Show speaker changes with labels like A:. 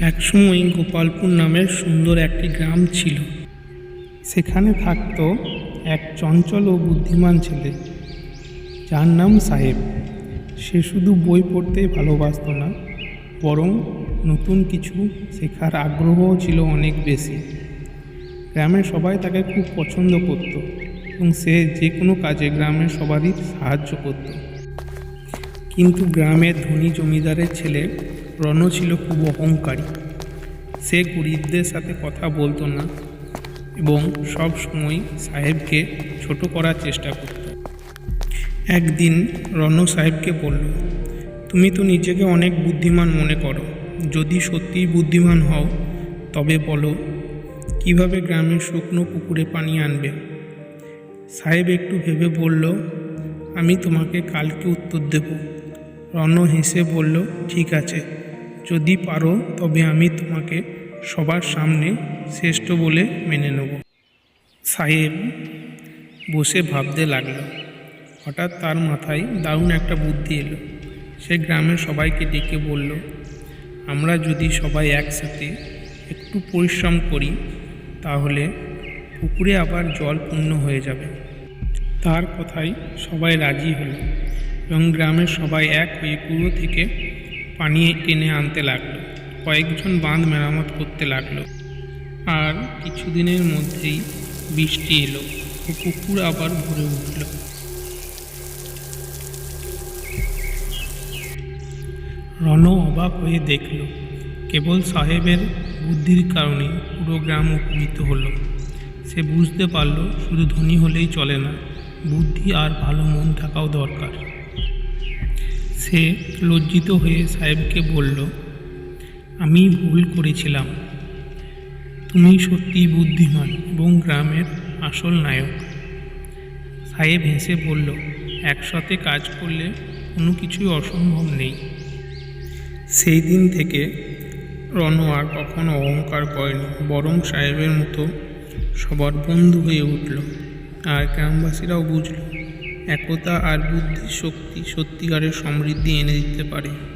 A: একসময় গোপালপুর নামের সুন্দর একটি গ্রাম ছিল। সেখানে থাকত এক চঞ্চল ও বুদ্ধিমান ছেলে। যার নাম সাহেব। সে শুধু বই পড়তেই ভালোবাসত না, বরং নতুন কিছু শেখার আগ্রহও ছিল অনেক বেশি। গ্রামের সবাই তাকে খুব পছন্দ করত এবং সে যে কোনো কাজে গ্রামের সবারই সাহায্য করত। কিন্তু গ্রামের ধনী জমিদারের ছেলে রণ ছিল খুব অহংকারী। সে গরিবদের সাথে কথা বলতো না এবং সব সময় সাহেবকে ছোট করার চেষ্টা করত। একদিন রণ সাহেবকে বলল, তুমি তো নিজেকে অনেক বুদ্ধিমান মনে করো। যদি সত্যিই বুদ্ধিমান হও, তবে বলো, কীভাবে গ্রামের শুকনো পুকুরে পানি আনবে? সাহেব একটু ভেবে বলল, আমি তোমাকে কালকে উত্তর দেব। রণ হেসে বলল, ঠিক আছে। যদি পারো, তবে আমি তোমাকে সবার সামনে শ্রেষ্ঠ বলে মেনে নেব। সাহেব বসে ভাবতে লাগল। হঠাৎ তার মাথায় দারুণ একটা বুদ্ধি এলো। সে গ্রামের সবাইকে ডেকে বলল, আমরা যদি সবাই একসাথে একটু পরিশ্রম করি, তাহলে পুকুরে আবার জল পূর্ণ হয়ে যাবে। তার কথায় সবাই রাজি হলো এবং গ্রামের সবাই এক হয়ে কুয়ো থেকে পানি টেনে আনতে লাগল। কয়েকজন বাঁধ মেরামত করতে লাগল। আর কিছুদিনের মধ্যেই বৃষ্টি এলো ও পুকুর আবার ভরে উঠল। রণ অবাক হয়ে দেখল, কেবল সাহেবের বুদ্ধির কারণে পুরো গ্রাম উপকৃত হলো। সে বুঝতে পারল, শুধু ধনী হলেই চলে না, বুদ্ধি আর ভালো মন থাকাও দরকার। সে লজ্জিত হয়ে সাহেবকে বলল, আমি ভুল করেছিলাম। তুমি সত্যিই বুদ্ধিমান এবং গ্রামের আসল নায়ক। সাহেব হেসে বলল, একসাথে কাজ করলে কোনো কিছুই অসম্ভব নেই। সেই দিন থেকে রণ আর কখনো অহংকার করেনি, বরং সাহেবের মতো সবার বন্ধু হয়ে উঠল। আর গ্রামবাসীরাও বুঝল একতা আর বুদ্ধির শক্তি সত্যিকারের সমৃদ্ধি এনে দিতে পারে।